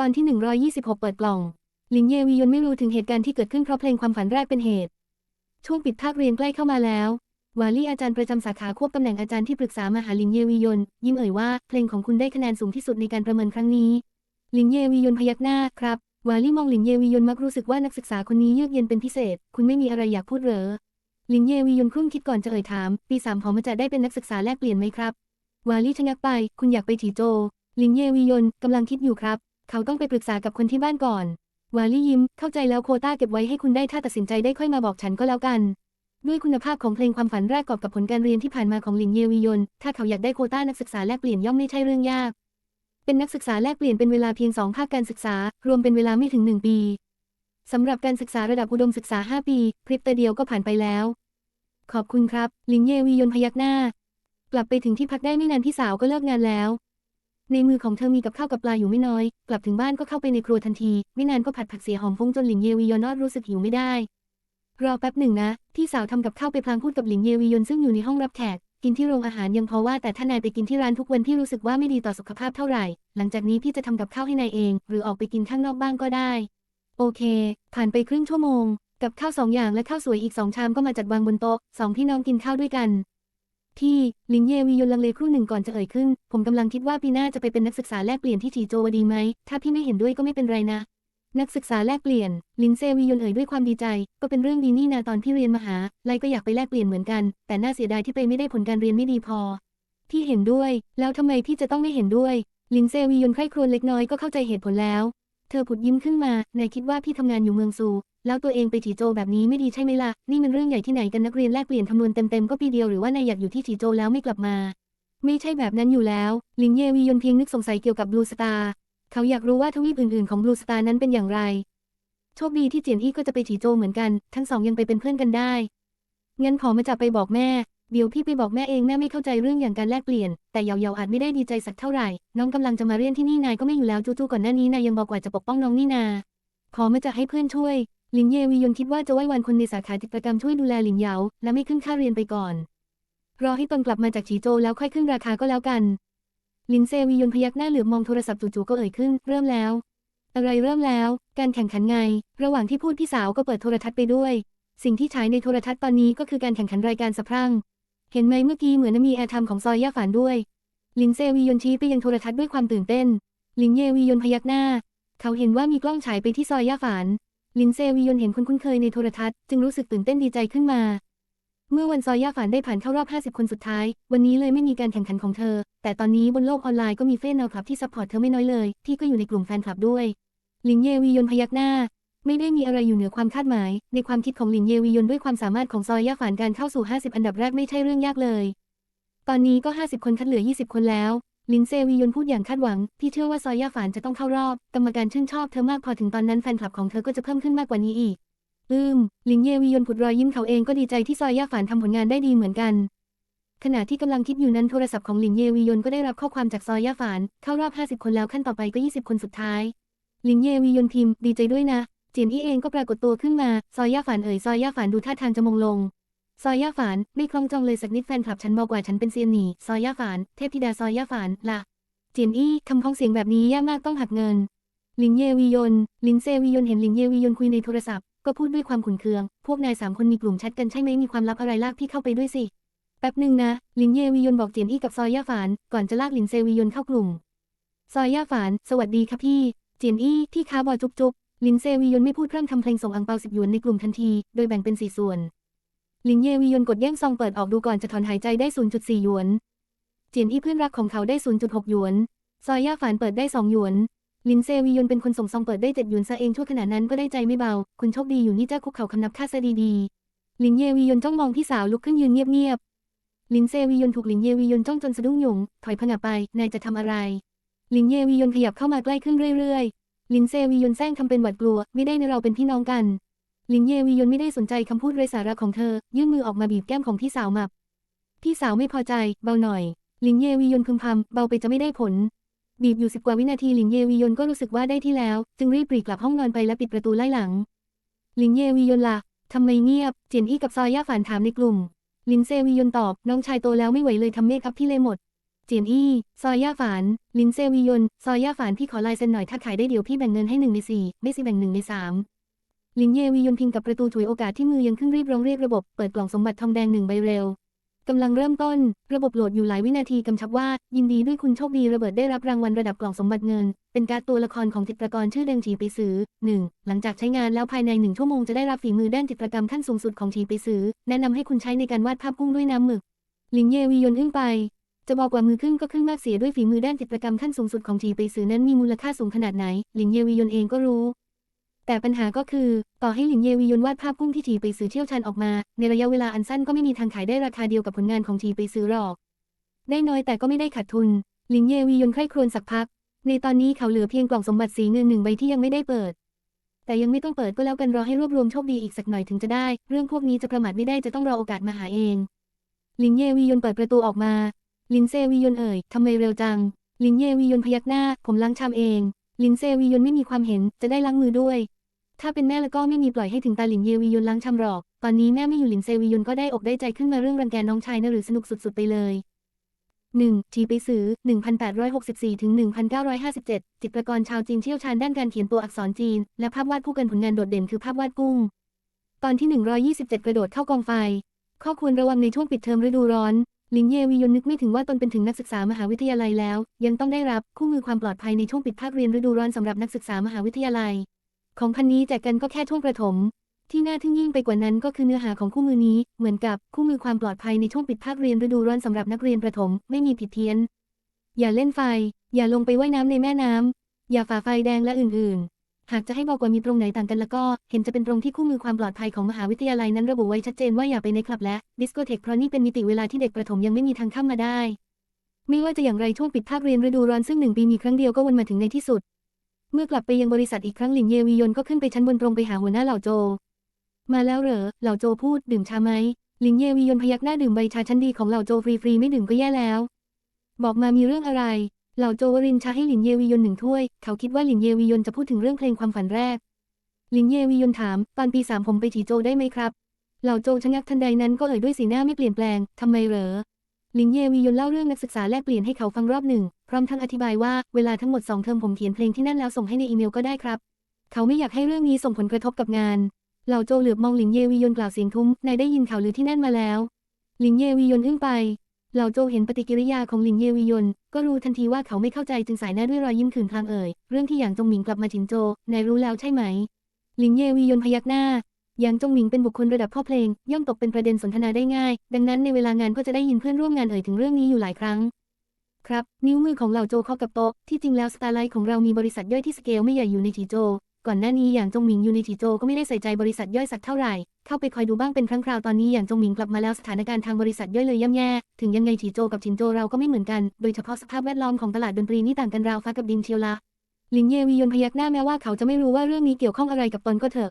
ตอนที่ 126 เปิดกล่องลินเยวียนไม่รู้ถึงเหตุการณ์ที่เกิดขึ้นเพราะเพลงความฝันแรกเป็นเหตุ ช่วงปิดภาคเรียนใกล้เข้ามาแล้ว วาลี่อาจารย์ประจำสาขาควบตำแหน่งอาจารย์ที่ปรึกษามาหาลินเยวียนยิ้มเอ่ยว่าเพลงของคุณได้คะแนนสูงที่สุดในการประเมินครั้งนี้ลินเยวียนพยักหน้าครับ วาลี่มองลินเยวียนมักรู้สึกว่านักศึกษาคนนี้เยือกเย็นเป็นพิเศษ คุณไม่มีอะไรอยากพูดเหรอลินเยวียนครุ่นคิดก่อนจะเอ่ยถาม ปีสามพอมาจะได้เป็นนักศึกษาแลกเปลี่ยนไหมครับ วาลี่ชะงักไป คุณอยากไปถีโจ ลินเยวียนกำลังคิดอยู่ครับ เขาต้องไปปรึกษากับคนที่บ้านก่อน วาลี่ยิ้ม เข้าใจแล้วโคต้าเก็บไว้ให้คุณได้ถ้าตัดสินใจได้ค่อยมาบอกฉันก็แล้วกัน ด้วยคุณภาพของเพลงความฝันแรกกอบกับผลการเรียนที่ผ่านมาของหลินเยวียน ถ้าเขาอยากได้โคต้านักศึกษาแลกเปลี่ยนย่อมไม่ใช่เรื่องยาก เป็นนักศึกษาแลกเปลี่ยนเป็นเวลาเพียงสองภาคการศึกษา รวมเป็นเวลาไม่ถึงหนึ่งปีสำหรับการศึกษาระดับอุดมศึกษา 5 ปีพริบตาเดียวก็ผ่านไปแล้ว ขอบคุณครับ ลินเยวียนพยักหน้า กลับไปถึงที่พักได้ไม่นานพี่สาวก็เลิกงานแล้ว ในมือของเธอมีกับข้าวกับปลาอยู่ไม่น้อย กลับถึงบ้านก็เข้าไปในครัวทันที ไม่นานก็ผัดผักเสียหอมฟุ้งจนหลินเยวียนนอดรู้สึกหิวไม่ได้ รอแป๊บหนึ่งนะ พี่สาวทำกับข้าวไปพลางพูดกับหลินเยวียนซึ่งอยู่ในห้องรับแขก กินที่โรงอาหารยังพอว่าแต่ถ้านายไปกินที่ร้านทุกวันพี่รู้สึกว่าไม่ดีต่อสุขภาพเท่าไหร่ หลังจากนี้พี่จะทำกับข้าวให้นายเอง หรือออกไปกินข้างนอกบ้างก็ได้ โอเค ผ่านไปครึ่งชั่วโมง กับข้าวสองอย่างและข้าวสวยอีกสองชามก็มาจัดวางบนโต๊ะสองพี่น้องกินข้าวด้วยกัน พี่ลินเยวียนลังเลครู่หนึ่งก่อนจะเอ่ยขึ้น ผมกำลังคิดว่าปีหน้าจะไปเป็นนักศึกษาแลกเปลี่ยนที่จีโจวดีไหม ถ้าพี่ไม่เห็นด้วยก็ไม่เป็นไรนะ นักศึกษาแลกเปลี่ยน ลินเซวียนเอ่ยด้วยความดีใจ ก็เป็นเรื่องดีนี่นาตอนพี่เรียนมหาลัยก็อยากไปแลกเปลี่ยนเหมือนกัน แต่น่าเสียดายที่ไปไม่ได้ผลการเรียนไม่ดีพอ พี่เห็นด้วย แล้วทำไมพี่จะต้องไม่เห็นด้วย ลินเซวียนใคร่ครวญเล็กน้อยก็เข้าใจเหตุผลแล้ว ธอผุดยิ้มขึ้นมานายคิดว่าพี่ทำงานอยู่เมืองซู แล้วตัวเองไปจีโจแบบนี้ไม่ดีใช่ไหมล่ะ นี่มันเรื่องใหญ่ที่ไหนกันนักเรียนแลกเปลี่ยนคำนวณเต็มๆก็ปีเดียวหรือว่านายอยากอยู่ที่จีโจแล้วไม่กลับมา ไม่ใช่แบบนั้นอยู่แล้ว ลินเยวียนเพียงนึกสงสัยเกี่ยวกับบลูสตาร์เขาอยากรู้ว่าทวีปอื่นๆของบลูสตาร์นั้นเป็นอย่างไร โชคดีที่เจียนอี้ก็จะไปจีโจเหมือนกัน ทั้งสองยังไปเป็นเพื่อนกันได้งั้นขอมาจับไปบอกแม่ เดี๋ยวพี่ไปบอกแม่เองแม่ไม่เข้าใจเรื่องอย่างการแลกเปลี่ยน แต่เยาเยาอาจไม่ได้ดีใจสักเท่าไหร่ น้องกำลังจะมาเรียนที่นี่นายก็ไม่อยู่แล้วจู่ๆก่อนหน้านี้นายยังบอกว่าจะปกป้องน้องนี่นา ขอมาจะให้เพื่อนช่วยลินเยวียนคิดว่าจะไว้วันคนในสาขาจิตรกรรมช่วยดูแลหลินเยาและไม่ขึ้นค่าเรียนไปก่อน รอให้ตนกลับมาจากฉีโจแล้วค่อยขึ้นราคาก็แล้วกันลินเซวียนพยักหน้าเหลือบมองโทรศัพท์จู่ๆก็เอ่ยขึ้น เริ่มแล้ว อะไรเริ่มแล้ว การแข่งขันไง ระหว่างที่พูดพี่สาวก็เปิดโทรทัศน์ไปด้วย สิ่งที่ฉายในโทรทัศน์ตอนนี้ก็คือการแข่งขันรายการสะพรั่ง เห็นไหมเมื่อกี้เหมือนมีแอร์ทม์ของซอยย่าฝานด้วยลินเซวียนชี้ไปยังโทรทัศน์ด้วยความตื่นเต้นลินเยวียนพยักหน้า เขาเห็นว่ามีกล้องฉายไปที่ซอยย่าฝานลินเซวียนเห็นคนคุ้นเคยในโทรทัศน์จึงรู้สึกตื่นเต้นดีใจขึ้นมา เมื่อวันซอยย่าฝานได้ผ่านเข้ารอบ 50 คนสุดท้าย วันนี้เลยไม่มีการแข่งขันของเธอ แต่ตอนนี้บนโลกออนไลน์ก็มีเฟนแนวคลับที่ซัพพอร์ตเธอไม่น้อยเลย ที่ก็อยู่ในกลุ่มแฟนคลับด้วยลินเยวียนพยักหน้า ไม่ได้มีอะไรอยู่เหนือความคาดหมาย ในความคิดของลินเยวียนด้วยความสามารถของซอยย่าฝานการเข้าสู่ 50 อันดับแรกไม่ใช่เรื่องยากเลย ตอนนี้ก็ 50 คนคัดเหลือ 20 คนแล้ว ลินเซวียนพูดอย่างคาดหวัง พี่เชื่อว่าซอยย่าฝานจะต้องเข้ารอบ กรรมการชื่นชอบเธอมากพอถึงตอนนั้นแฟนคลับของเธอก็จะเพิ่มขึ้นมากกว่านี้อีก อืม ลินเยวียนผุดรอยยิ้มเขาเองก็ดีใจที่ซอยย่าฝานทำผลงานได้ดีเหมือนกันขณะที่กำลังคิดอยู่นั้นโทรศัพท์ของลินเยวียนก็ได้รับข้อความจากซอยย่าฝาน เข้ารอบ 50 คนแล้วขั้นต่อไปก็ 20 คนสุดท้ายลินเยวียนพิมพ์ ดีใจด้วยนะ เจียนอี้เองก็ปรากฏตัวขึ้นมา ซอยย่าฝานเอ่ยซอยย่าฝานดูท่าทางจะมงลง ซอยย่าฝานไม่คล่องจองเลยสักนิดแฟนคลับฉันบอกว่าฉันเป็นเซียนหนีซอยย่าฝานเทพธิดาซอยย่าฝานละเจียนอี้คำพ้องเสียงแบบนี้ยากมากต้องหักเงินลินเยวียนลินเซวียนเห็นลินเยวียนคุยในโทรศัพท์ก็พูดด้วยความขุนเคือง พวกนายสามคนมีกลุ่มแชทกันใช่ไหมมีความลับอะไรลากพี่เข้าไปด้วยสิ แป๊บหนึ่งนะ ลินเยวียนบอกเจียนอี้กับซอยย่าฝาน ก่อนจะลากลินเซวียนเข้ากลุ่ม ซอยย่าฝาน สวัสดีค่ะพี่ เจียนอี้พี่ค้าบอยจุ๊บจุ๊บ ลินเซวียนไม่พูดพร่ำทำเพลงส่งอังเปาสิบหยวนในกลุ่มทันที โดยแบ่งเป็นสี่ส่วน ลินเยวียนกดแย่งซองเปิดออกดูก่อนจะถอนหายใจได้ 0.4 หยวน เจียนอี้เพื่อนรักของเขาได้ 0.6 หยวน ซอยย่าฝานเปิดได้ 2 หยวน ลินเซวียนเป็นคนส่งซองเปิดได้ 7 หยวนซะเองชั่วขณะนั้นก็ได้ใจไม่เบา คุณโชคดีอยู่นี่เจ้าคุกเข่าคำนับค่าซะดีๆ ลินเยวียนจ้องมองพี่สาวลุกขึ้นยืนเงียบๆ ลินเซวียนถูกลินเยวียนจ้องจนสะดุ้งหยง ถอยผงะไป นายจะทำอะไร ลินเยวียนขยับเข้ามาใกล้ขึ้นเรื่อยๆ ลินเซวียนแซงทำเป็นหวาดกลัว ไม่ได้ในเราเป็นพี่น้องกัน ลินเยวียนไม่ได้สนใจคำพูดไร้สาระของเธอ ยื่นมือออกมาบีบแก้มของพี่สาวมับ พี่สาวไม่พอใจ เบาหน่อย ลินเยวียนพึมพำเบาไปจะไม่ได้ผล บีบอยู่สิบกว่าวินาทีลินเยวียนก็รู้สึกว่าได้ที่แล้ว จึงรีบปรีกลับห้องนอนไปและปิดประตูไล่หลัง ลินเยวียนล่ะทำไมเงียบ เจียนอี้กับซอยย่าฝานถามในกลุ่ม ลินเซวียนตอบ น้องชายโตแล้วไม่ไหวเลยทำเมคอัพพี่เลยหมด เจียนอี้ ซอยย่าฝาน ลินเซวียน ซอยย่าฝานพี่ขอลายเซ็นหน่อยถ้าขายได้เดี๋ยวพี่แบ่งเงินให้หนึ่งในสี่ไม่สิแบ่งหนึ่งในสามลินเยวียนพิงกับประตูถวยโอกาสที่มือยังขึ้นรีบร้องเรียกระบบเปิดกล่องสมบัติทองแดงหนึ่งใบเร็วกำลังเริ่มต้น ระบบโหลดอยู่หลายวินาทีกำชับว่า ยินดีด้วยคุณโชคดีระเบิดได้รับรางวัลระดับกล่องสมบัติเงิน เป็นการตัวละครของจิตรกรชื่อเดงฉีไปซื้อหนึ่งหลังจากใช้งานแล้วภายในหนึ่งชั่วโมงจะได้รับฝีมือด้านจิตรกรรมขั้นสูงสุดของฉีไปซื้อแนะนำให้คุณใช้ในการวาดภาพกุ้งด้วยน้ำหมึก ลินเยวียนอึ้งไป จะบอกว่ามือครึ่งก็ครึ่งมากเสียด้วยฝีมือด้านจิตรกรรมขั้นสูงสุดของจีไปสือนั้นมีมูลค่าสูงขนาดไหน หลินเยวียนเองก็รู้ แต่ปัญหาก็คือ ต่อให้หลินเยวียนวาดภาพกุ้งที่จีไปสือเชี่ยวชาญออกมา ในระยะเวลาอันสั้นก็ไม่มีทางขายได้ราคาเดียวกับผลงานของจีไปสือหรอก ได้น้อยแต่ก็ไม่ได้ขาดทุน หลินเยวียนใคร่ครวญสักพัก ในตอนนี้เขาเหลือเพียงกล่องสมบัติสีเงินหนึ่งใบที่ยังไม่ได้เปิด แต่ยังไม่ต้องเปิดก็แล้วกันรอให้รวบรวมโชคดีอีกสักหน่อยถึงจะได้ เรื่องพวกนี้จะประมาทไม่ได้จะต้องรอโอกาสมาหาเองลินเยวียนเปิดประตูออกมา ลินเซวียนเอ่ยทำไมเร็วจัง ลินเยวียนพยักหน้า ผมล้างชามเอง ลินเซวียนไม่มีความเห็นจะได้ล้างมือด้วย ถ้าเป็นแม่แล้วก็ไม่มีปล่อยให้ถึงตาลินเยวียนล้างชามหรอก ตอนนี้แม่ไม่อยู่ลินเซวียนก็ได้อกได้ใจขึ้นมาเรื่องรังแกน้องชายนะหรือสนุกสุดๆไปเลย 1. ทีไปสือ1864 ถึง 1957 จิตรกรชาวจีนเชี่ยวชาญด้านการเขียนตัวอักษรจีน และภาพวาดคู่กันผลงานโดดเด่นคือภาพวาดกุ้ง ตอนที่ 127 กระโดดเข้ากองไฟ ข้อควรระวังในช่วงปิดเทอมฤดูร้อน ลินเยวียนนึกไม่ถึงว่าตนเป็นถึงนักศึกษามหาวิทยาลัยแล้ว ยังต้องได้รับคู่มือความปลอดภัยในช่วงปิดภาคเรียนฤดูร้อนสำหรับนักศึกษามหาวิทยาลัย ของพันนี้แจกกันก็แค่ช่วงประถม ที่น่าทึ่งยิ่งไปกว่านั้นก็คือเนื้อหาของคู่มือนี้ เหมือนกับคู่มือความปลอดภัยในช่วงปิดภาคเรียนฤดูร้อนสำหรับนักเรียนประถมไม่มีผิดเพี้ยน อย่าเล่นไฟ อย่าลงไปว่ายน้ำในแม่น้ำอย่าฝ่าไฟแดงและอื่นๆ หากจะให้บอกว่ามีตรงไหนต่างกันแล้วก็ เห็นจะเป็นตรงที่คู่มือความปลอดภัยของมหาวิทยาลัยนั้นระบุไว้ชัดเจนว่าอย่าไปในคลับและดิสโกเทกเพราะนี่เป็นมิติเวลาที่เด็กประถมยังไม่มีทางเข้ามาได้ ไม่ว่าจะอย่างไรช่วงปิดภาคเรียนฤดูร้อนซึ่งหนึ่งปีมีครั้งเดียวก็วนมาถึงในที่สุด เมื่อกลับไปยังบริษัทอีกครั้งหลินเยวียนก็ขึ้นไปชั้นบนตรงไปหาหัวหน้าเหล่าโจ มาแล้วเหรอเหล่าโจพูดดื่มชาไหมหลินเยวียนพยักหน้าดื่มใบชาชั้นดีของเหล่าโจฟรีๆไม่ดื่มก็แย่แล้ว บอกมามีเรื่องอะไร เหล่าโจวรินชาให้หลินเยวียนหนึ่งถ้วย เขาคิดว่าหลินเยวียนจะพูดถึงเรื่องเพลงความฝันแรก หลินเยวียนถาม ตอนปีสามผมไปฉีโจได้ไหมครับ เหล่าโจชะงักทันใดนั้นก็เอ่ยด้วยสีหน้าไม่เปลี่ยนแปลง ทำไมเหรอ หลินเยวียนเล่าเรื่องนักศึกษาแลกเปลี่ยนให้เขาฟังรอบหนึ่ง พร้อมทั้งอธิบายว่าเวลาทั้งหมดสองเทอมผมเขียนเพลงที่นั่นแล้วส่งให้ในอีเมลก็ได้ครับ เขาไม่อยากให้เรื่องนี้ส่งผลกระทบกับงาน เหล่าโจเหลือบมองหลินเยวียนกล่าวเสียงทุ้ม นายได้ยินข่าวลือที่นั่นมาแล้ว หลินเยวียนอึ้งไป เหล่าโจเห็นปฏิกิริยาของหลินเยวียน ก็รู้ทันทีว่าเขาไม่เข้าใจจึงสายหน้าด้วยรอยยิ้มขื่นพลางเอ่ย เรื่องที่หยางจงหมิงกลับมาจินโจ นายรู้แล้วใช่ไหม หลินเยวียนพยักหน้า หยางจงหมิงเป็นบุคคลระดับพ่อเพลง ย่อมตกเป็นประเด็นสนทนาได้ง่าย ดังนั้นในเวลางานก็จะได้ยินเพื่อนร่วมงานเอ่ยถึงเรื่องนี้อยู่หลายครั้ง ครับ นิ้วมือของเหล่าโจเข้ากับโต๊ะ ที่จริงแล้วสตาร์ไลท์ของเรามีบริษัทย่อยที่สเกลไม่ใหญ่อยู่ในจีโจ ก่อนหน้านี้อย่างจงหมิงยู่ในจีโจก็ไม่ได้ใส่ใจบริษัทย่อยสักเท่าไหร่ เข้าไปคอยดูบ้างเป็นครั้งคราวตอนนี้อย่างจงหมิงกลับมาแล้วสถานการณ์ทางบริษัทย่อยเลยย่ำแย่ ถึงยังไงจีโจกับจินโจเราก็ไม่เหมือนกัน โดยเฉพาะสภาพแวดล้อมของตลาดดนตรีนี่ต่างกันราวฟ้ากับดินเชียวละลินเยวียนพยักหน้าแม้ว่าเขาจะไม่รู้ว่าเรื่องนี้เกี่ยวข้องอะไรกับตนก็เถอะ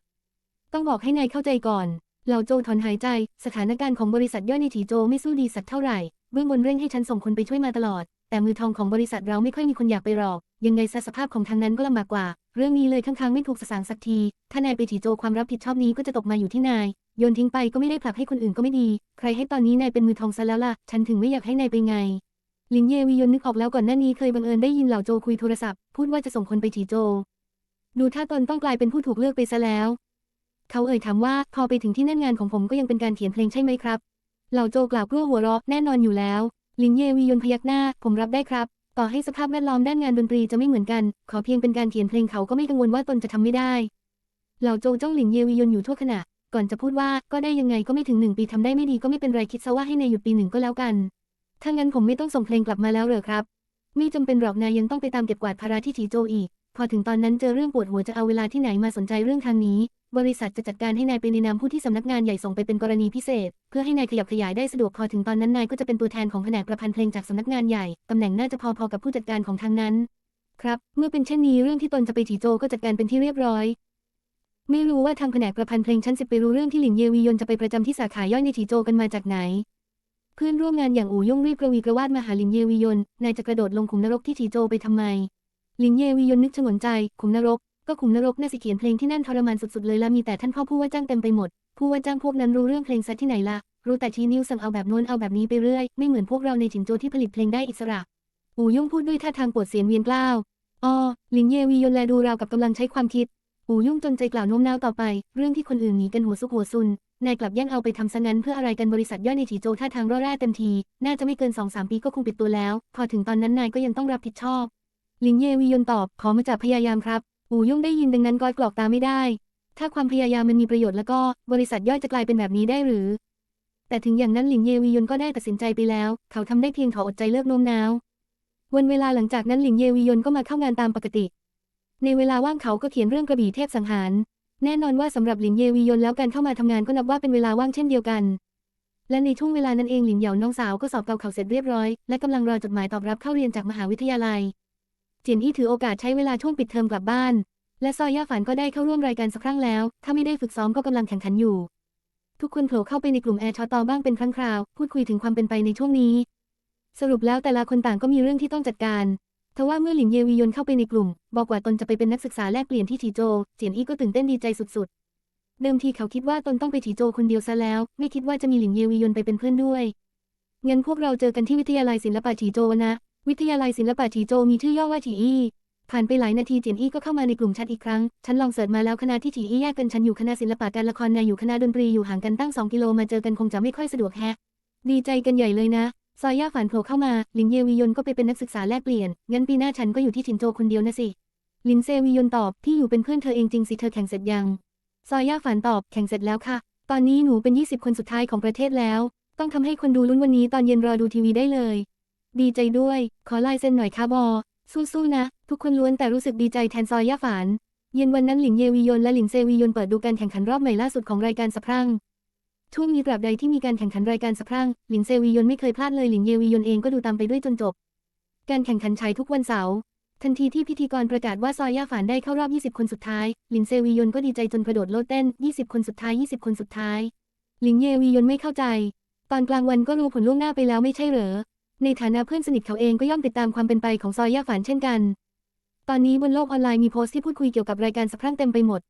ต้องบอกให้นายเข้าใจก่อนเหล่าโจถอนหายใจ สถานการณ์ของบริษัทย่อยในจีโจไม่สู้ดีสักเท่าไหร่ เบื้องบนเร่งให้ฉันส่งคนไปช่วยมาตลอด แต่มือทองของบริษัทเราไม่ค่อยมีคนอยากไปหรอก ยังไงซะสภาพของทางนั้นก็ลำบากกว่า เรื่องนี้เลยข้างๆไม่ถูกสสางสักที ถ้านายไปจีโจความรับผิดชอบนี้ก็จะตกมาอยู่ที่นาย โยนทิ้งไปก็ไม่ได้ผลักให้คนอื่นก็ไม่ดี ใครให้ตอนนี้นายเป็นมือทองซะแล้วล่ะ ฉันถึงไม่อยากให้นายไปไง ลินเยวียนนึกออกแล้วก่อนหน้านี้เคยบังเอิญได้ยินเหล่าโจคุยโทรศัพท์ พูดว่าจะส่งคนไปจีโจ ดูถ้าตนต้องกลายเป็นผู้ถูกเลือกไปซะแล้ว เขาเอ่ยถามว่าพอไปถึงที่นั่นงานของผมก็ยังเป็นการเขียนเพลงใช่ไหมครับ เหล่าโจกล่าวกลัวหัวเราะแน่นอนอยู่แล้ว ลินเยวียนพยักหน้า ผมรับได้ครับ ต่อให้สภาพแวดล้อมด้านงานดนตรีจะไม่เหมือนกัน ขอเพียงเป็นการเขียนเพลงเขาก็ไม่กังวลว่าตนจะทำไม่ได้ เหล่าโจจ้องหลิงเยวียนอยู่ทั่วขณะ ก่อนจะพูดว่าก็ได้ยังไงก็ไม่ถึงหนึ่งปีทำได้ไม่ดีก็ไม่เป็นไรคิดซะว่าให้นายหยุดปีหนึ่งก็แล้วกัน ถ้างั้นผมไม่ต้องส่งเพลงกลับมาแล้วเหรอครับ ไม่จำเป็นหรอกนายยังต้องไปตามเก็บกวาดภาระที่ถีโจอีก พอถึงตอนนั้นเจอเรื่องปวดหัวจะเอาเวลาที่ไหนมาสนใจเรื่องทางนี้ บริษัทจะจัดการให้นายไปในนามผู้ที่สำนักงานใหญ่ส่งไปเป็นกรณีพิเศษ เพื่อให้นายขยับขยายได้สะดวกพอถึงตอนนั้นนายก็จะเป็นตัวแทนของแผนกประพันธ์เพลงจากสำนักงานใหญ่ตำแหน่งน่าจะพอๆกับผู้จัดการของทางนั้น ครับ เมื่อเป็นเช่นนี้เรื่องที่ตนจะไปฉีโจก็จัดการเป็นที่เรียบร้อยไม่รู้ว่าทางแผนกประพันธ์เพลงชั้นสิบไปรู้เรื่องที่หลินเยวียนจะไปประจำที่สาขาย่อยในฉีโจกันมาจากไหน เพื่อนร่วมงานอย่างอู่ย่งรีบกระวีกระวาดมาหาหลินเยวียนนายจะกระโดดลงขุมนรกที่ฉีโจไปทำไม ลินเยวียนนึกชงนใจ ขุมนรก ก็ขุมนรกน่าสิเขียนเพลงที่นั่นทรมานสุดๆเลยละมีแต่ท่านพ่อผู้ว่าจ้างเต็มไปหมด ผู้ว่าจ้างพวกนั้นรู้เรื่องเพลงซะที่ไหนละรู้แต่ชี้นิ้วสั่งเอาแบบโน้นเอาแบบนี้ไปเรื่อย ไม่เหมือนพวกเราในจินโจที่ผลิตเพลงได้อิสระอูยุ่งพูดด้วยท่าทางปวดเสียนเวียนกล้าวอ๋อลินเยวียนแลดูราวกับกำลังใช้ความคิดอูยุ่งจนใจกล่าวโน้มน้าวต่อไป เรื่องที่คนอื่นหนีกันหัวซุกหัวซุน นายกลับแย่งเอาไปทำซะงั้นเพื่ออะไรกันบริษัทย่อยในฉีโจท่าทางร่อแร่เต็มที น่าจะไม่เกินสองสามปีก็คงปิดตัวแล้ว พอถึงตอนนั้นนายก็ยังต้องรับผิดชอบ หลินเยวียนตอบ ขอมาจากพยายามครับ อูยุ่งได้ยินดังนั้นก้อยกรอกตาไม่ได้ ถ้าความพยายามมันมีประโยชน์แล้วก็บริษัทย่อยจะกลายเป็นแบบนี้ได้หรือ แต่ถึงอย่างนั้นหลินเยวียนก็ได้ตัดสินใจไปแล้ว เขาทำได้เพียงถออดใจเลิกโน้มน้าว วันเวลาหลังจากนั้นหลินเยวียนก็มาเข้างานตามปกติ ในเวลาว่างเขาก็เขียนเรื่องกระบี่เทพสังหาร แน่นอนว่าสำหรับหลินเยวียนแล้วการเข้ามาทำงานก็นับว่าเป็นเวลาว่างเช่นเดียวกันและในช่วงเวลานั้นเองหลินเหยาน้องสาวก็สอบเกาเขาเสร็จเรียบร้อย และกำลังรอจดหมายตอบรับเข้าเรียนจากมหาวิทยาลัย เจียนอี้ถือโอกาสใช้เวลาช่วงปิดเทอมกลับบ้าน และซอย่าฝันก็ได้เข้าร่วมรายการสักครั้งแล้ว ถ้าไม่ได้ฝึกซ้อมก็กำลังแข่งขันอยู่ ทุกคนโผล่เข้าไปในกลุ่มแอร์ชอตอบ้างเป็นครั้งคราว พูดคุยถึงความเป็นไปในช่วงนี้ สรุปแล้วแต่ละคนต่างก็มีเรื่องที่ต้องจัดการทว่าเมื่อหลินเยวียนเข้าไปในกลุ่ม บอกว่าตนจะไปเป็นนักศึกษาแลกเปลี่ยนที่ฉีโจ เจียนอี้ก็ตื่นเต้นดีใจสุดๆ เดิมทีเขาคิดว่าตนต้องไปฉีโจคนเดียวซะแล้ว ไม่คิดว่าจะมีหลินเยวียนไปเป็นเพื่อนด้วยงั้นพวกเราเจอกันที่วิทยาลัยศิลปะฉีโจนะ วิทยาลัยศิลปะฉีโจมีชื่อย่อว่าฉีอี้ผ่านไปหลายนาทีเจียนอี้ก็เข้ามาในกลุ่มแชทอีกครั้ง ฉันลองเสิร์ชมาแล้วคณะที่ฉีอี้แยกกันฉันอยู่คณะศิลปะการละครนายอยู่คณะดนตรีอยู่ห่างกันตั้งสองกิโลมาเจอกันคงจะไม่ค่อยสะดวกแฮะ ดีใจกันใหญ่เลยนะซอยย่าฝันโผล่เข้ามาลินเยวียนก็ไปเป็นนักศึกษาแลกเปลี่ยน งั้นปีหน้าฉันก็อยู่ที่ชินโจคนเดียวนะสิ ลินเซวียนตอบพี่อยู่เป็นเพื่อนเธอเองจริงสิเธอแข่งเสร็จยังซอยย่าฝันตอบแข่งเสร็จแล้วค่ะ ตอนนี้หนูเป็น 20 คนสุดท้ายของประเทศแล้ว ต้องทำให้คนดูลุ้นวันนี้ตอนเย็นรอดูทีวีได้เลย ดีใจด้วย ขอลายเซ็นหน่อยค่ะบอ สู้ๆนะ ทุกคนล้วนแต่รู้สึกดีใจแทนซอยย่าฝันเย็นวันนั้นหลินเยวียนและหลินเซวียนเปิดดูการแข่งขันรอบใหม่ล่าสุดของรายการสะพรั่งช่วงนี้ตราบใดที่มีการแข่งขันรายการสะพรั่งหลินเซวียนไม่เคยพลาดเลยหลินเยวียนเองก็ดูตามไปด้วยจนจบ การแข่งขันฉายทุกวันเสาร์ทันทีที่พิธีกรประกาศว่าซอยย่าฝานได้เข้ารอบ 20 คนสุดท้าย หลินเซวียนก็ดีใจจนกระโดดโลดเต้น 20 คนสุดท้าย 20 คนสุดท้าย หลินเยวียนไม่เข้าใจ ตอนกลางวันก็รู้ผลล่วงหน้าไปแล้วไม่ใช่เหรอ ในฐานะเพื่อนสนิทเขาเองก็ย่อมติดตามความเป็นไปของซอยย่าฝานเช่นกัน ตอนนี้บนโลกออนไลน์มีโพสต์ที่พูดคุยเกี่ยวกับรายการสะพรั่งเต็มไปหมด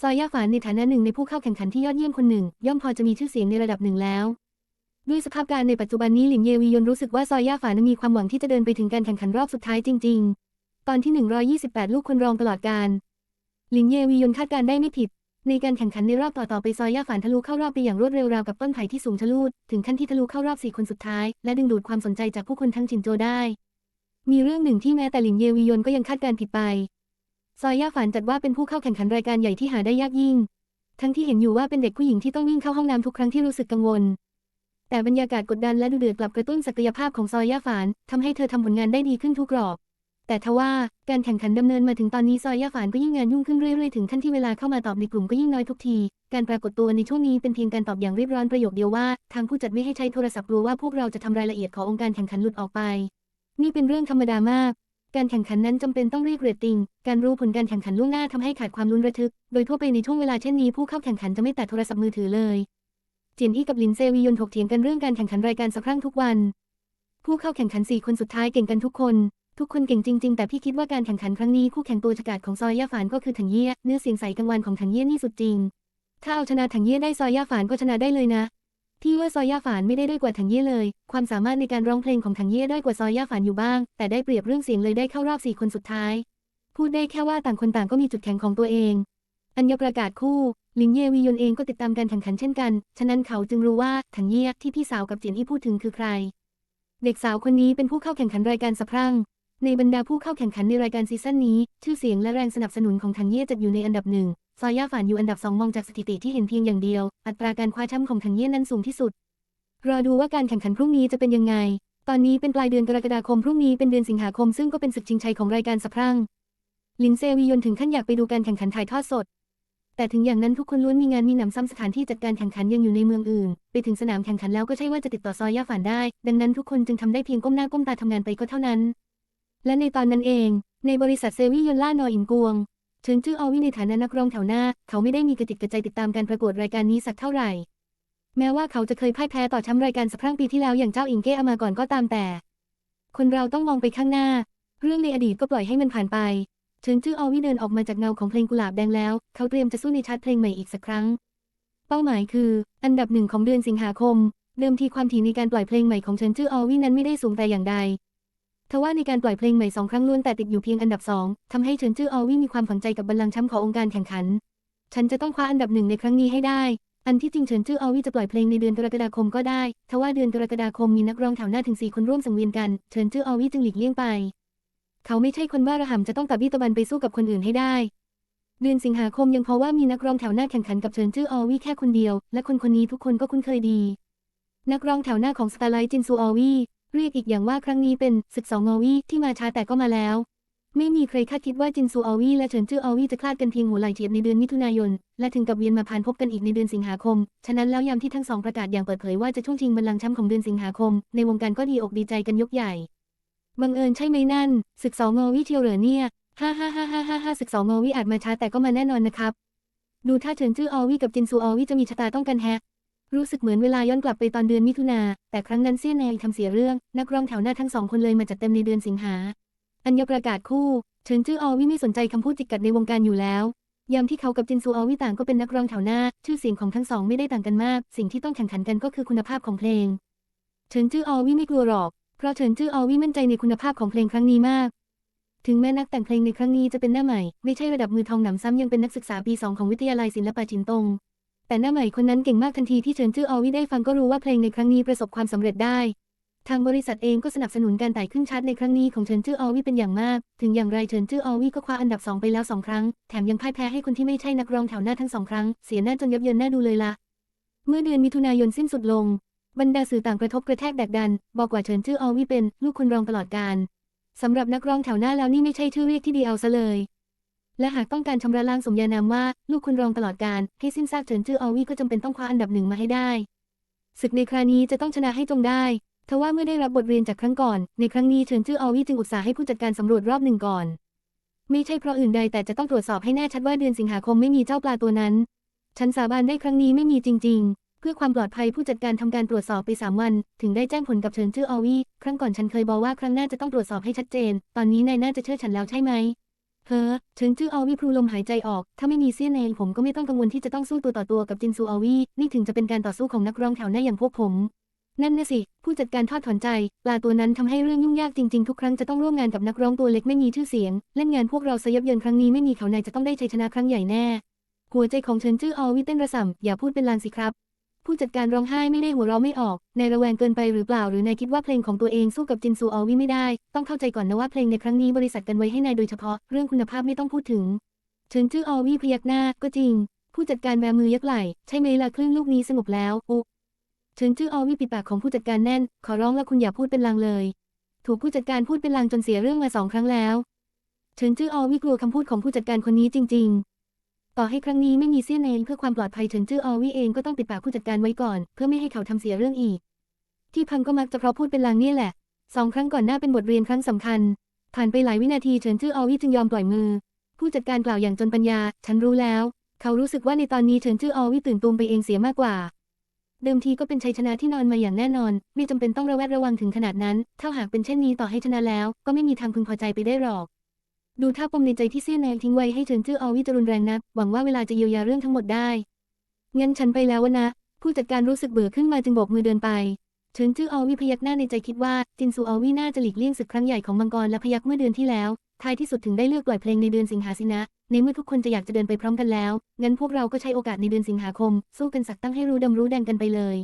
ซอยย่าฝานในฐานะหนึ่งในผู้เข้าแข่งขันที่ยอดเยี่ยมคนหนึ่ง ย่อมพอจะมีชื่อเสียงในระดับหนึ่งแล้ว ด้วยสภาพการในปัจจุบันนี้หลินเยวียนรู้สึกว่าซอยย่าฝานนั้นมีความหวังที่จะเดินไปถึงการแข่งขันรอบสุดท้ายจริง ๆ ตอนที่ 128 ลูกคนรองตลอดการหลินเยวียนคาดการได้ไม่ผิด ในการแข่งขันในรอบต่อๆไปซอยย่าฝานทะลุเข้ารอบไปอย่างรวดเร็วราวกับต้นไผ่ที่สูงทะลุถึงขั้นที่ทะลุเข้ารอบสี่คนสุดท้าย และดึงดูดความสนใจจากผู้คนทั้งจินโจได้ มีเรื่องหนึ่งที่แม้แต่หลินเยวียนก็ยังคาดการผิดไป ซอยย่าฝานจัดว่าเป็นผู้เข้าแข่งขันรายการใหญ่ที่หาได้ยากยิ่ง ทั้งที่เห็นอยู่ว่าเป็นเด็กผู้หญิงที่ต้องวิ่งเข้าห้องน้ำทุกครั้งที่รู้สึกกังวล แต่บรรยากาศกดดันและดุเดือดกลับกระตุ้นศักยภาพของซอยย่าฝานทำให้เธอทำผลงานได้ดีขึ้นทุกรอบ แต่ทว่าการแข่งขันดำเนินมาถึงตอนนี้ซอยย่าฝานก็ยิ่งงานยุ่งขึ้นเรื่อยๆ ถึงขั้นที่เวลาเข้ามาตอบในกลุ่มก็ยิ่งน้อยทุกที การปรากฏตัวในช่วงนี้เป็นเพียงการตอบอย่างรีบร้อนประโยคเดียวว่า ทางผู้จัดไม่ให้ใช้โทรศัพท์กลัวว่าพวกเราจะทำรายละเอียดขององค์การแข่งขันหลุดออกไป นี่เป็นเรื่องธรรมดามาก การแข่งขันนั้นจำเป็นต้องเรียกเรตติ้ง การรู้ผลการแข่งขันล่วงหน้าทำให้ขาดความลุ้นระทึก โดยทั่วไปในช่วงเวลาเช่นนี้ผู้เข้าแข่งขันจะไม่แตะโทรศัพท์มือถือเลยเจียนอี้กับลินเซวียนถกเถียงกันเรื่องการแข่งขันรายการสักครั้งทุกวัน ผู้เข้าแข่งขันสี่คนสุดท้ายเก่งกันทุกคน ทุกคนเก่งจริง ๆ แต่พี่คิดว่าการแข่งขันครั้งนี้คู่แข่งตัวฉกาจของซอยย่าฝานก็คือถังเย่เนื้อเสียงใสกังวานของถังเย่นี่สุดจริง ถ้าเอาชนะถังเย่ได้ซอยย่าฝานก็ชนะได้เลยนะพี่ว่าซอยย่าฝานไม่ได้ด้อยกว่าถังเย่เลย ความสามารถในการร้องเพลงของถังเย่ด้อยกว่าซอยย่าฝานอยู่บ้าง แต่ได้เปรียบเรื่องเสียงเลยได้เข้ารอบสี่คนสุดท้าย พูดได้แค่ว่าต่างคนต่างก็มีจุดแข็งของตัวเอง อัญญประกาศคู่ ลินเยวียนเองก็ติดตามการแข่งขันเช่นกัน ฉะนั้นเขาจึงรู้ว่าถังเย่ที่พี่สาวกับเจียนอี้พูดถึงคือใคร เด็กสาวคนนี้เป็นผู้เข้าแข่งขันรายการสะพรั่ง ในบรรดาผู้เข้าแข่งขันในรายการซีซั่นนี้ ชื่อเสียงและแรงสนับสนุนของถังเย่จัดอยู่ในอันดับหนึ่ง ซอย่าฝานอยู่อันดับสองมองจากสถิติที่เห็นเพียงอย่างเดียว อัตราการคว้าแชมป์ของถังเย่นั้นสูงที่สุด รอดูว่าการแข่งขันพรุ่งนี้จะเป็นยังไง ตอนนี้เป็นปลายเดือนกรกฎาคมพรุ่งนี้เป็นเดือนสิงหาคมซึ่งก็เป็นศึกชิงชัยของรายการสะพรั่งลินเซวียนถึงขั้นอยากไปดูการแข่งขันถ่ายทอดสด แต่ถึงอย่างนั้นทุกคนล้วนมีงานมีหนำซ้ำสถานที่จัดการแข่งขันยังอยู่ในเมืองอื่น ไปถึงสนามแข่งขันแล้วก็ใช่ว่าจะติดต่อซอยย่าฝานได้ ดังนั้นทุกคนจึงทำได้เพียงก้มหน้าก้มตาทำงานไปก็เท่านั้น และในตอนนั้นเอง ในบริษัทเซวียนล่านออินกวงเฉินจื้ออวิในฐานะนักร้องแถวหน้า เขาไม่ได้มีกระติกกระใจติดตามการประกวดรายการนี้สักเท่าไหร่ แม้ว่าเขาจะเคยพ่ายแพ้ต่อแชมป์รายการสะพรั่งปีที่แล้วอย่างเจ้าอิงเก้อามาก่อนก็ตามแต่ คนเราต้องมองไปข้างหน้า เรื่องในอดีตก็ปล่อยให้มันผ่านไปเฉินจื้ออวิเดินออกมาจากเงาของเพลงกุหลาบแดงแล้ว เขาเตรียมจะสู้ในชาร์ตเพลงใหม่อีกสักครั้ง เป้าหมายคือ อันดับหนึ่งของเดือนสิงหาคม เดิมทีความถี่ในการปล่อยเพลงใหม่ของเฉินจื้ออวินั้นไม่ได้สูงแต่อย่างใด ทว่าในการปล่อยเพลงใหม่สองครั้งล้วนแต่ติดอยู่เพียงอันดับสองทำให้เฉินจื้อออวี่มีความฝังใจกับบัลลังก์แชมป์ขององค์การแข่งขัน ฉันจะต้องคว้าอันดับหนึ่งในครั้งนี้ให้ได้ อันที่จริงเฉินจื้อออวี่จะปล่อยเพลงในเดือนกรกฎาคมก็ได้ทว่าเดือนกรกฎาคมมีนักร้องแถวหน้าถึงสี่คนร่วมสังเวียนกัน เฉินจื้อออวี่จึงหลีกเลี่ยงไป เขาไม่ใช่คนบ้าระห่ำจะต้องตะบี้ตะบันไปสู้กับคนอื่นให้ได้ เดือนสิงหาคมยังเพราะว่ามีนักร้องแถวหน้าแข่งขันกับเฉินจื้อออวี่แค่คนเดียว และคนคนนี้ทุกคนก็คุ้นเคยดี นักร้องแถวหน้าของสตาร์ไลท์จินซูออวี่ เรียกอีกอย่างว่าครั้งนี้เป็นศึกสองอวีที่มาช้าแต่ก็มาแล้ว ไม่มีใครคาดคิดว่าจินซูอวีและเฉินจื้ออวีจะคลาดกันเพียงหัวไหล่เฉียดในเดือนมิถุนายน และถึงกับเวียนมาผ่านพบกันอีกในเดือนสิงหาคม ฉะนั้นแล้วยามที่ทั้งสองประกาศอย่างเปิดเผยว่าจะช่วงชิงบัลลังก์แชมป์ของเดือนสิงหาคม ในวงการก็ดีอกดีใจกันยกใหญ่บังเอิญใช่ไหมนั่นศึกสองอวิเทียวเหรอเนี่ยฮ่าฮ่าฮ่าฮ่าฮ่าฮ่าศึกสองอวิอาจมาช้าแต่ก็มาแน่นอนนะครับดูถ้าเฉินจื้ออวีกับจินซูอวีจะมีชะตาต้องกันแฮะ รู้สึกเหมือนเวลาย้อนกลับไปตอนเดือนมิถุนา แต่ครั้งนั้นเซียนแนงทำเสียเรื่อง นักร้องแถวหน้าทั้งสองคนเลยมาจัดเต็มในเดือนสิงหา อัญญประกาศคู่เฉินจื้ออวี่ไม่สนใจคำพูดจิกกัดในวงการอยู่แล้ว ยามที่เขากับจินซูอวี่ต่างก็เป็นนักร้องแถวหน้า ชื่อเสียงของทั้งสองไม่ได้ต่างกันมาก สิ่งที่ต้องแข่งขันกันก็คือคุณภาพของเพลง เฉินจื้ออวี่ไม่กลัวหรอก เพราะเฉินจื้ออวี่มั่นใจในคุณภาพของเพลงครั้งนี้มาก ถึงแม้นักแต่งเพลงในครั้งนี้จะเป็นหน้าใหม่ ไม่ใช่ระดับมือทองหนำซ้ำยังเป็นนักศึกษาปีสองของวิทยาลัยศิลปะจินตง แต่หน้าใหม่คนนั้นเก่งมากทันทีที่เฉินจื้อออวี่ได้ฟังก็รู้ว่าเพลงในครั้งนี้ประสบความสำเร็จได้ ทางบริษัทเองก็สนับสนุนการไต่ขึ้นชาร์ตในครั้งนี้ของเฉินจื้อออวี่เป็นอย่างมาก ถึงอย่างไรเฉินจื้อออวี่ก็คว้าอันดับสองไปแล้วสองครั้ง แถมยังพ่ายแพ้ให้คนที่ไม่ใช่นักร้องแถวหน้าทั้งสองครั้ง เสียหน้าจนยับเยินหน้าดูเลยละ เมื่อเดือนมิถุนายนสิ้นสุดลง บรรดาสื่อต่างกระทบกระแทกแดกดัน บอกว่าเฉินจื้อออวี่เป็น ลูกคนรองตลอดกาลสำหรับนักร้องแถวหน้าแล้วนี่ไม่ใช่ชื่อเรียกที่ดีเอาซะเลย และหากต้องการชำระล้างสมญานามว่า ลูกคนรองตลอดกาลให้สิ้นซากเฉินจื้ออวี่ก็จำเป็นต้องคว้าอันดับหนึ่งมาให้ได้ ศึกในคราวนี้จะต้องชนะให้จงได้ทว่าเมื่อได้รับบทเรียนจากครั้งก่อน ในครั้งนี้เฉินจื้ออวี่จึงอุตส่าห์ให้ผู้จัดการสำรวจรอบหนึ่งก่อน ไม่ใช่เพราะอื่นใดแต่จะต้องตรวจสอบให้แน่ชัดว่าเดือนสิงหาคมไม่มีเจ้าปลาตัวนั้น ฉันสาบานได้ครั้งนี้ไม่มีจริง ๆเพื่อความปลอดภัยผู้จัดการทำการตรวจสอบไปสามวัน ถึงได้แจ้งผลกับเฉินจื้ออวี่ครั้งก่อนฉันเคยบอกว่าครั้งหน้าจะต้องตรวจสอบให้ชัดเจน ตอนนี้นายน่าจะเชื่อฉันแล้วใช่ไหม เฮ้อเฉินจื้ออวี่พลูลมหายใจออก ถ้าไม่มีเซียนเองผมก็ไม่ต้องกังวลที่จะต้องสู้ตัวต่อตัวกับจินซูอวี่นี่ถึงจะเป็นการต่อสู้ของนักร้องแถวหน้าอย่างพวกผม นั่นน่ะสิ ผู้จัดการทอดถอนใจ ปลาตัวนั้นทำให้เรื่องยุ่งยากจริงๆ ทุกครั้งจะต้องร่วมงานกับนักร้องตัวเล็กไม่มีชื่อเสียง เล่นงานพวกเราซะยับเยินครั้งนี้ไม่มีเขานายจะต้องได้ชัยชนะครั้งใหญ่แน่ หัวใจของเฉินจื้อออวี่เต้นระส่ำอย่าพูดเป็นลางสิครับ ผู้จัดการร้องไห้ไม่ได้หัวเราะไม่ออก ในระแวงเกินไปหรือเปล่าหรือนายคิดว่าเพลงของตัวเองสู้กับจินซูออวี่ไม่ได้ ต้องเข้าใจก่อนนะว่าเพลงในครั้งนี้บริษัทกันไว้ให้นายโดยเฉพาะเรื่องคุณภาพไม่ต้องพูดถึงเฉินจื้อออวี่พยักหน้าก็จริง ผู้จัดการแบมือยักไหล่ใช่ไหมล่ะคลื่นลูกนี้สงบแล้วอุเฉินจื้อออวี่ปิดปากของผู้จัดการแน่น ขอร้องและคุณอย่าพูดเป็นลางเลย ถูกผู้จัดการพูดเป็นลางจนเสียเรื่องมาสองครั้งแล้วเฉินจื้อออวี่กลัวคำพูดของผู้จัดการคนนี้จริง ๆ ต่อให้ครั้งนี้ไม่มีเซี่ยนเองเพื่อความปลอดภัยเฉินจื้ออวี่เองก็ต้องปิดปากผู้จัดการไว้ก่อน เพื่อไม่ให้เขาทำเสียเรื่องอีก ที่พังก็มักจะเพราะพูดเป็นลางนี่แหละสองครั้งก่อนหน้าเป็นบทเรียนครั้งสำคัญ ผ่านไปหลายวินาทีเฉินจื้ออวี่จึงยอมปล่อยมือ ผู้จัดการกล่าวอย่างจนปัญญา ฉันรู้แล้ว เขารู้สึกว่าในตอนนี้เฉินจื้ออวี่ตื่นตูมไปเองเสียมากกว่า เดิมทีก็เป็นชัยชนะที่นอนมาอย่างแน่นอน ไม่จำเป็นต้องระแวดระวังถึงขนาดนั้น ถ้าหากเป็นเช่นนี้ต่อให้ชนะแล้ว ก็ไม่มีทางพึงพอใจไปได้หรอก ดูท่าปมในใจที่เซียนแนงทิ้งไว้ให้เฉินจื้อออวี่จะรุนแรงนัก หวังว่าเวลาจะเยียวยาเรื่องทั้งหมดได้งั้นฉันไปแล้ววะนะ ผู้จัดการรู้สึกเบื่อขึ้นมาจึงโบกมือเดินไปเฉินจื้อออวี่พยักหน้าในใจคิดว่าจินซูออวี่น่าจะหลีกเลี่ยงศึกครั้งใหญ่ของมังกรและพยักเมื่อเดือนที่แล้วท้ายที่สุดถึงได้เลือกปล่อยเพลงในเดือนสิงหาสินะ ในเมื่อทุกคนจะอยากจะเดินไปพร้อมกันแล้ว งั้นพวกเราก็ใช้โอกาสในเดือนสิงหาคม สู้กันสักตั้งให้รู้ดำรู้แดงกันไปเลย